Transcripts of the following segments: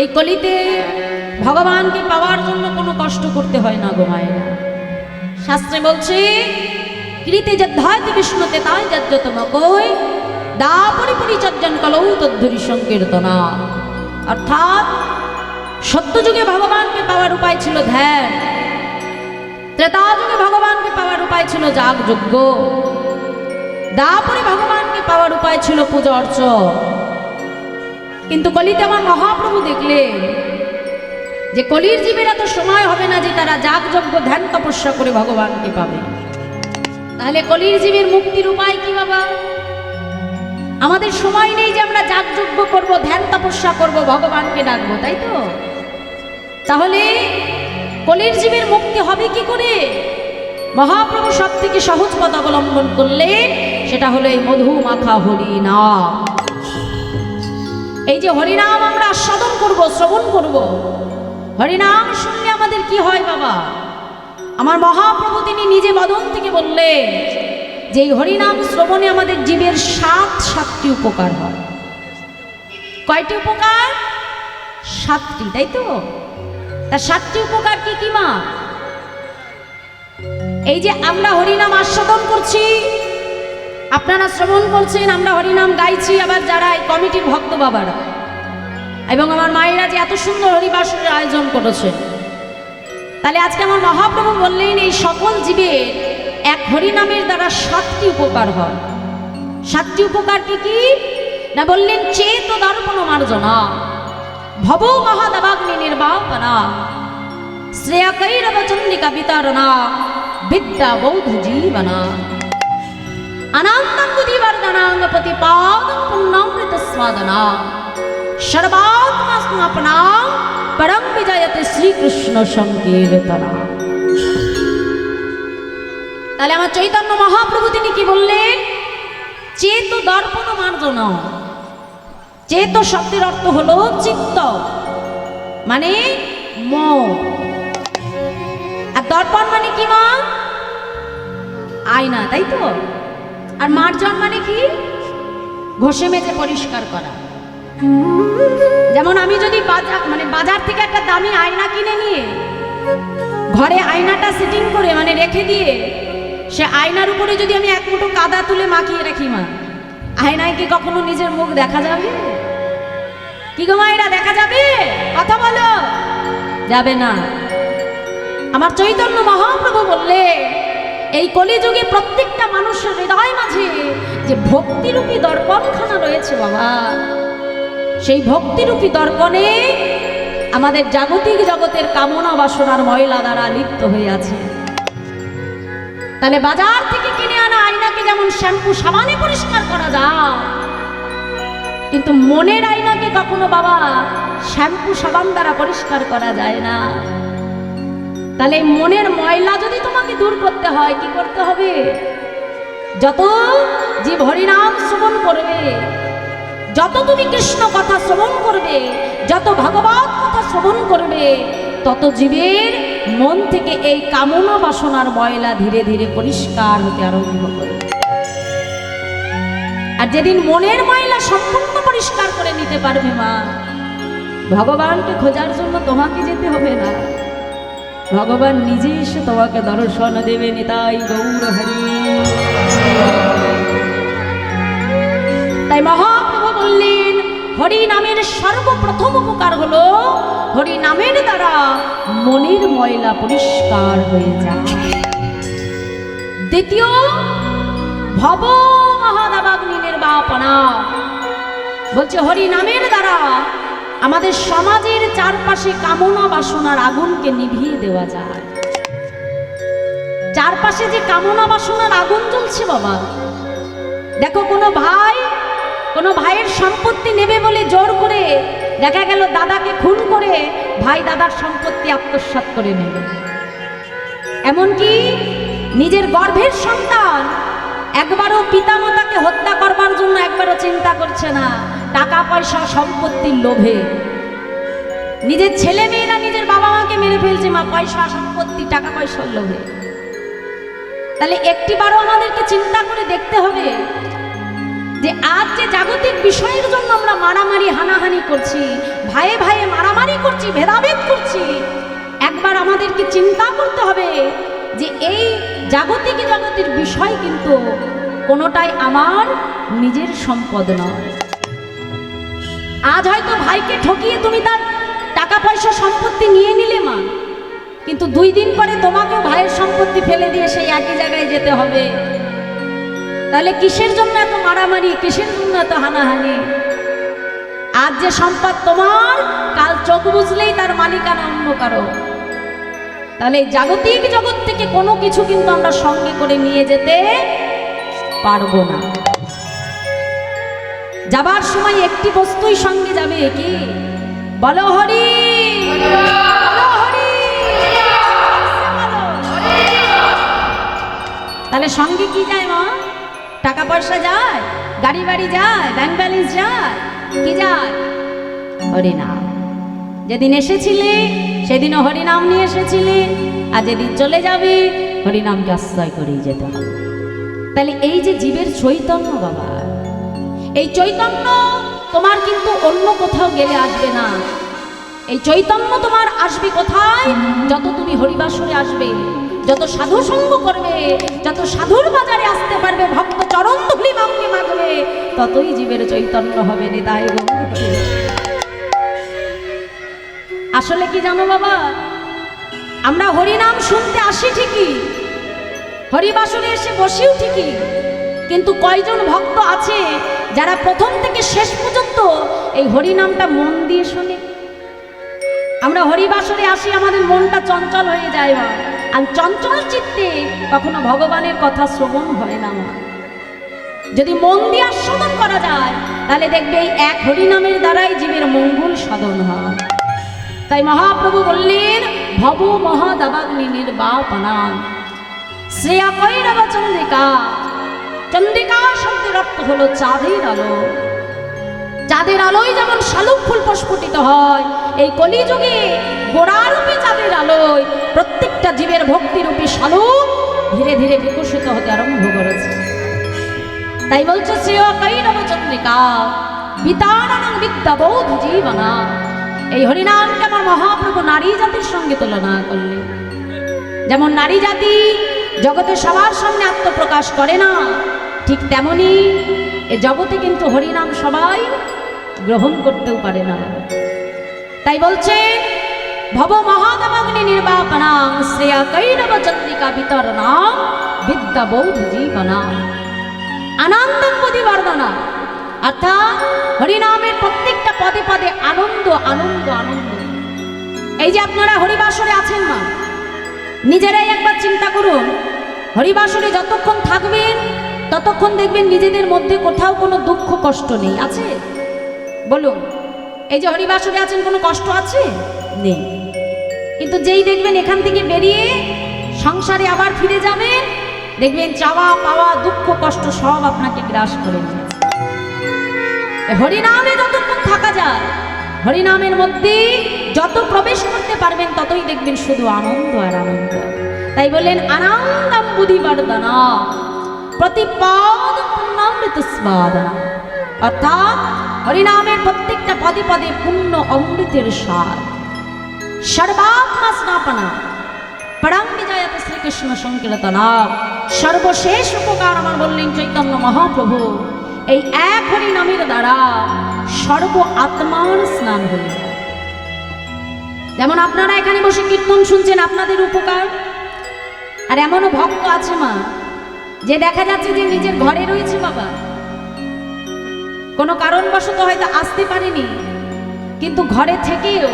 এই কলিতে ভগবানকে পাওয়ার জন্য কোনো কষ্ট করতে হয় না গো মায়েরা। শাস্ত্রে বলছে, কৃতে যদ্ধাতি বিষ্ণুতে তাই যজ্ঞতমকই দা পরিপরিচর্যন কলৌ তদ্ধরি সংকীর্তনা। অর্থাৎ সত্যযুগে ভগবানকে পাওয়ার উপায় ছিল ধ্যান ত্রেতা যুগে ভগবানকে পাওয়ার উপায় ছিল যাগযজ্ঞ, দাপরে ভগবানকে পাওয়ার উপায় ছিল পূজা অর্চন। কিন্তু কলিতে আমার মহাপ্রভু দেখলেন যে কলির জীবের এত সময় হবে না যে তারা যাগযজ্ঞ, ধ্যান তপস্যা করে ভগবানকে পাবে। তাহলে কলির জীবের মুক্তির উপায় কি বাবা? আমাদের সময় নেই যে আমরা যাগযজ্ঞ করব, ধ্যান তপস্যা করব, ভগবানকে ডাকবো, তাই তো? তাহলে কলির জীবের মুক্তি হবে কি করে? মহাপ্রভু সব থেকে সহজ পথ অবলম্বন করলেন, সেটা হলো এই মধু মাখা হরিনাম। এই যে হরিনাম আমরা আস্বাদন করব, শ্রবণ করব। হরিনাম শুনলে আমাদের কি হয় বাবা? আমার মহাপ্রভু তিনি নিজে বদন থেকে বললেন যে এই হরিনাম শ্রবণে আমাদের জীবের সাত, সাতটি উপকার হয়। কয়টি উপকার? সাতটি, তাই তো? তার সাতটি উপকার কি কি মা? এই যে আমরা হরিনাম আস্বাদন করছি আপনারা শ্রবণ করছেন, আমরা হরিনাম গাইছি, আবার যারা এই কমিটির ভক্ত বাবারা। এবং আমার মায়েরা যে এত সুন্দর হরিবাসনের আয়োজন করেছেন তাহলে আজকে আমার মহাপ্রভু বললেন, এই সকল জীবের এক হরিনামের দ্বারা সাতটি উপকার হয়। সাতটি উপকার কি কি? না বললেন, চেত দর্পণ মার্জনা, ভব মহাদাবাগ্নি নির্বাপনা চন্দ্রিকা বিতারণা বিদ্যা বৌদ্ধ জীবনা। বুদ্ধিবর্ধনাঙ্গ প্রতিপাদ পুণ্যমৃত স্বাদনা সর্বাত্মা স্মাপনা পরম বিজয়তে শ্রীকৃষ্ণ সংকীর্তনা তাহলে আমার চৈতন্য মহাপ্রভু তিনি কি বললেন? চেত দর্পণ মার্জন। চেত শব্দের অর্থ হলো চিত্ত মানে মন। আর দর্পণ মানে কি মা? আয়না, তাই তো? আর মার্জন মানে কি? ঘষে মেজে পরিষ্কার করা। যেমন আমি যদি বাজার মানে বাজার থেকে একটা দামি আয়না কিনে নিয়ে ঘরে আয়নাটা সেটিং করে মানে রেখে দিয়ে, সে আয়নার উপরে যদি আমি এক মুঠো কাদা তুলে মাখিয়ে রাখি মা, আয়নায় কি কখনো নিজের মুখ দেখা যাবে? কি গো মায়েরা, দেখা যাবে? কথা বলো। যাবে না। আমার চৈতন্য মহাপ্রভু বললে, এই কলিযুগে প্রত্যেকটা মানুষের মাঝে যে ভক্তিরূপী দর্পণখানা রয়েছে বাবা। সেই ভক্তিরূপী দর্পণে আমাদের জাগতিক জগতের কামনা বাসনার ময়লা দ্বারা লিপ্ত হয়ে আছে। তাহলে বাজার থেকে কিনে আনা আয়নাকে যেমন শ্যাম্পু সাবানে পরিষ্কার করা যায়, কিন্তু মনের আয়নাকে কখনো বাবা শ্যাম্পু সাবান দ্বারা পরিষ্কার করা যায় না। তাহলে মনের ময়লা যদি তোমাকে দূর করতে হয়, কি করতে হবে? যত জীব হরিনাম শ্রবণ করবে, যত তুমি কৃষ্ণ কথা শ্রবণ করবে, যত ভগবত কথা শ্রবণ করবে, তত জীবের মন থেকে এই কামনা বাসনার ময়লা ধীরে ধীরে পরিষ্কার হতে আরম্ভ করবে। আর যেদিন মনের ময়লা সম্পূর্ণ পরিষ্কার করে নিতে পারবে মা, ভগবানকে খোঁজার জন্য তোমাকে যেতে হবে না। ভগবান নিজে এসে তোমাকে দর্শন দেবে নিতাই গৌর হরি তাই মহাপ্রভু বললেন হরি নামের সর্বপ্রথম উপকার হলো হরি নামের দ্বারা মনের ময়লা পরিষ্কার হয়ে যায়। দ্বিতীয়, ভব মহাদাবাগ্নি নির্বাপনা বলছে হরি নামের দ্বারা আমাদের সমাজের চারপাশে কামনা বাসনার আগুনকে নিভিয়ে দেওয়া যায়। চারপাশে যে কামনা বাসনার আগুন জ্বলছে বাবা। দেখো, কোনো ভাই, কোনো ভাইয়ের সম্পত্তি নেবে বলে জোর করে দেখা গেল দাদাকে খুন করে ভাই দাদার সম্পত্তি আত্মসাৎ করে নেবে। এমনকি নিজের গর্ভের সন্তান একবারও পিতামাতাকে হত্যা করবার জন্য একবারও চিন্তা করছে না। টাকা, পয়সা, সম্পত্তির লোভে। নিজের ছেলে মেয়েরা নিজের বাবা মাকে মেরে ফেলছে, মা, পয়সা, সম্পত্তি, টাকা, পয়সার লোভে। তাহলে একটিবারও আমাদেরকে চিন্তা করে দেখতে হবে যে আজ যে জাগতিক বিষয়ের জন্য আমরা মারামারি, হানাহানি করছি ভাইয়ে ভাইয়ে মারামারি করছি, ভেদাভেদ করছি, একবার আমাদেরকে চিন্তা করতে হবে যে এই জাগতিক জগতের বিষয় কিন্তু কোনোটাই আমার নিজের সম্পদ নয়। আজ হয়তো ভাইকে ঠকিয়ে তুমি তার টাকা পয়সা সম্পত্তি নিয়ে নিলে মা। কিন্তু দুই দিন পরে তোমাকেও ভাইয়ের সম্পত্তি ফেলে দিয়ে সেই একই জায়গায় যেতে হবে। তাহলে কিসের জন্য এত মারামারি? কিসের জন্য এত হানাহানি? আজ যে সম্পদ তোমার, কাল চোখ বুঝলেই তার মালিকানা অন্য কারও তাহলে জাগতিক জগৎ থেকে কোনো কিছু কিন্তু আমরা সঙ্গে করে নিয়ে যেতে পারব না। যাবার সময় একটি বস্তুই সঙ্গে যাবে কি? বলো হরি! তাহলে সঙ্গে কি যায়, মা? টাকা পয়সা যায়, গাড়ি বাড়ি যায় ব্যাংক ব্যালেন্স যায়, কি যায়? হরিনাম। যেদিন এসেছিলে, সেদিনও হরিনাম নিয়ে এসেছিলে, আর যেদিন চলে যাবে, হরিনামকে আশ্রয় করেই যেতে হবে। তাহলে এই যে জীবের চৈতন্য, বাবা, এই চৈতন্য তোমার কিন্তু অন্য কোথাও গেলে আসবে না। এই চৈতন্য তোমার আসবে কোথায়? যত তুমি হরিবাসরে আসবে যত সাধু সঙ্গ করবে, যত সাধুর বাজারে আসতে পারবে, ভক্ত চরণ ধুলি মামকে মাগবে, ততই জীবের চৈতন্য হবে নিতাই আসলে কি জানো বাবা? আমরা হরিনাম শুনতে আসি ঠিকই হরিবাসরে এসে বসিও ঠিকই, কিন্তু কয়জন ভক্ত আছে যারা প্রথম থেকে শেষ পর্যন্ত এই হরিনামটা মন দিয়ে শোনে? আমরা হরিবাসরে আসি, আমাদের মনটা চঞ্চল হয়ে যায় মা আর চঞ্চল চিত্তে কখনো ভগবানের কথা শ্রবণ হয় না মা। যদি মন দিয়ে শ্রবণ করা যায়, তাহলে দেখবে এই এক হরিনামের দ্বারাই জীবের মঙ্গল সাধন হয়। তাই মহাপ্রভু বললেন, ভব মহাদাবাগ্নি নির্বাপনাম শ্রেয়া কৈরব চন্দ্রিকা চন্দ্রিকা শব্দের অর্থ হলো চাঁদের আলো। চাঁদের আলোয় যেমন শালুক ফুল প্রস্ফুটিত হয়, এই কলিযুগে গোড়ারূপী চাঁদের আলোয় প্রত্যেকটা জীবের ভক্তিরূপী শালুক ধীরে ধীরে বিকশিত হতে আরম্ভ করেছে। তাই বলছে শ্রেয় কৈরব চন্দ্রিকা বিতানন বিদ্যা বৌধ জীবনা। এই হরিনামকে আমার মহাপ্রভু নারী জাতির সঙ্গে তুলনা করলেন যেমন নারী জাতি জগতে সবার সামনে আত্মপ্রকাশ করে না, ঠিক তেমনি এ জগতে কিন্তু হরিনাম সবাই গ্রহণ করতেও পারে না। তাই বলছে, ভব মহাদমগ্নি নির্বাপনাং শ্রেয়া কৈরব চন্দ্রিকা বিতরণাম বিদ্যা বৌধ জীবনা। আনন্দম বুদ্ধি বর্ণনা। অর্থাৎ হরিনামের প্রত্যেকটা পদে পদে আনন্দ আনন্দ আনন্দ। এই যে আপনারা হরিবাসরে আছেন না নিজেরাই একবার চিন্তা করুন, হরিবাসরে যতক্ষণ থাকবেন, ততক্ষণ দেখবেন নিজেদের মধ্যে কোথাও কোনো দুঃখ, কষ্ট নেই। আছে? বলুন, এই যে হরিবাসরে আছেন, কোনো কষ্ট আছে? নেই। কিন্তু যেই দেখবেন এখান থেকে বেরিয়ে সংসারে আবার ফিরে যাবেন, দেখবেন চাওয়া পাওয়া, দুঃখ কষ্ট সব আপনাকে গ্রাস করে নিয়েছে হরিনামে যতক্ষণ থাকা যায়, হরিনামের মধ্যে যত প্রবেশ করতে পারবেন, ততই দেখবেন শুধু আনন্দ আর আনন্দ। তাই বললেন আনন্দম বুদ্ধি বর্ধনা প্রতিপদ পূর্ণামৃত স্বাদনা অর্থাৎ হরিনামের প্রত্যেকটা পদে পদে পূর্ণ অমৃতের স্বাদ সর্বাত্মা স্নাপনা পরম বিজয়ত শ্রীকৃষ্ণ সংকীর্তনা। সর্বশেষ উপকার আমার বললেন চৈতন্য মহাপ্রভু। এই এক হরি নামের দ্বারা সর্ব আত্মার স্নান হল যেমন আপনারা এখানে বসে কীর্তন শুনছেন, আপনাদের উপকার। আর এমনও ভক্ত আছে মা, যে দেখা যাচ্ছে যে নিজের ঘরে রয়েছে বাবা। কোনো কারণবশত হয়তো আসতে পারেনি। কিন্তু ঘরে থেকেও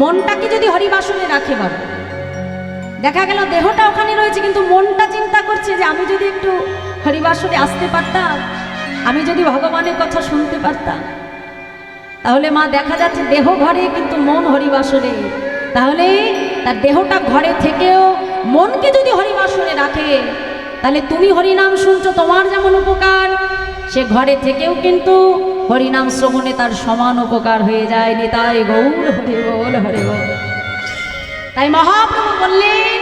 মনটাকে যদি হরিবাসনে রাখে বাবা, দেখা গেল দেহটা ওখানে রয়েছে, কিন্তু মনটা চিন্তা করছে যে আমি যদি একটু হরিবাসরে আসতে পারতাম, আমি যদি ভগবানের কথা শুনতে পারতাম, তাহলে মা দেখা যাচ্ছে দেহ ঘরে, কিন্তু মন হরিবাসরে তাহলে তার দেহটা ঘরে থেকেও মনকে যদি হরিবাসরে রাখে, তাহলে তুমি হরিনাম শুনছো, তোমার যেমন উপকার। সে ঘরে থেকেও কিন্তু হরিনাম শ্রবণে তার সমান উপকার হয়ে যায় নিতাই গৌর হরি বল হরি বল। তাই মহাপ্রভু বললেন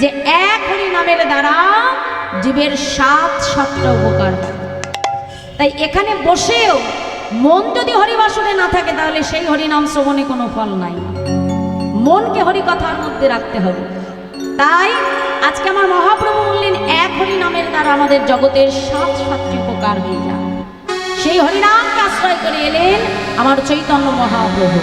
যে, এক হরিনামের দ্বারা জীবের সাত, সাতটা উপকার হয়। তাই এখানে বসেও মন যদি হরিবাসনে না থাকে, তাহলে সেই হরিনাম শ্রবণে কোনো ফল নাই। মনকে হরি কথার মধ্যে রাখতে হবে। তাই আজকে আমার মহাপ্রভু বললেন, এক হরি নামের দ্বারা আমাদের জগতের সাত সাতটি উপকার হয়ে যায়। সেই হরিনামকে আশ্রয় করে এলেন আমার চৈতন্য মহাপ্রভু।